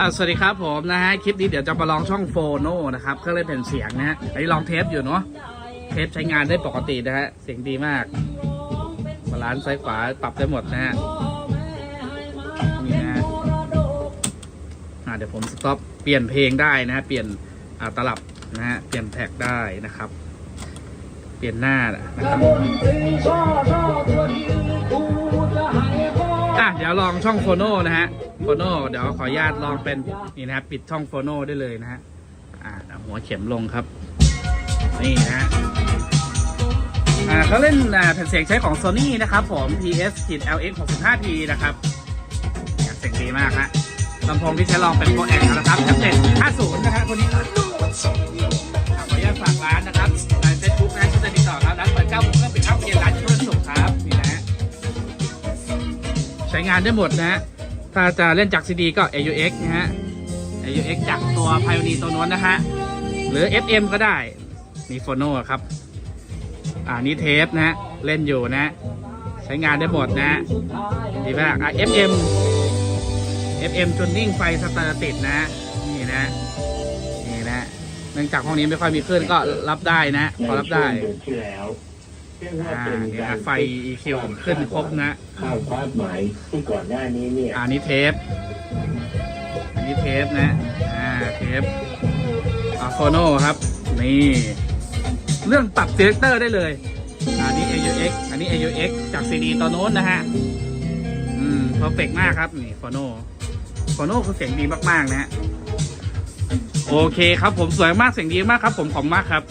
อะสวัสดีครับผมนะฮะคลิปนี้เดี๋ยวจะมาลองช่องโฟโนนะครับเครื่องเล่นแผ่นเสียงนะฮะอันนี้ลองเทปอยู่เนาะเทปใช้งานได้ปกตินะฮะเสียงดีมากบาลานซ์ซ้ายขวาปรับได้หมดนะฮะนี่นะฮะอะเดี๋ยวผมสต็อปเปลี่ยนเพลงได้นะฮะเปลี่ยนอ่าตลับนะฮะเปลี่ยนแท็กได้นะครับ เปลี่ยนหน้านะครับอะ ดี๋ยวลองช่องโฟโนนะฮะโฟโนเดี๋ยวขออนุญาตลองเป็นนี่นะครับปิดช่องโฟโนได้เลยนะฮะอ่าหัวเข็มลงครับ นี่นะฮะอ่าเขาเล่นอ่าแผ่นเสียงใช้ของ Sony นะครับผม PS LX 65T นะครับเสียงดีมากฮะลำโพงที่ใช้ลองเป็นโปรแอกนะครับแท็บเล็ต50 นะฮะคนนี้ ใช้งานได้หมดนะฮะ ถ้าจะเล่นจากซีดีก็ AUX นะฮะ AUX จากตัว Pioneer ตัวนู้นนะฮะ หรือ FM ก็ได้ มีโฟโนครับ อ่านี่เทปนะฮะ เล่นอยู่นะใช้งานได้หมดนะฮะ ดีมาก อะ FM FM จุนนิ่งไฟสเตอร์ติดนะ นี่นะ นี่นะ เนื่องจากห้องนี้ไม่ค่อยมีคลื่นก็รับได้นะ พอรับได้ อนที่แล้วเรียกว่าอ่าเป็นเนี่ยการไฟ EQ ขึ้นครบนะข้ามความหมายที่ก่อนหน้านี้เนี่ยอันนี้เทป อันนี้เทปนะ อ่าเทปอะโฟโนครับ นี่ เรื่องปรับเซเลคเตอร์ได้เลย อันนี้ AUX อันนี้ AUX จาก CD ตัวโน้นนะฮะ อืมเพอร์เฟกมากครับ นี่โฟโนโฟโนคือเสียงดีมาก ๆ นะฮะ โอเคครับผมสวยมากเสียงดีมากครับ ผมขอบคุณมากครับ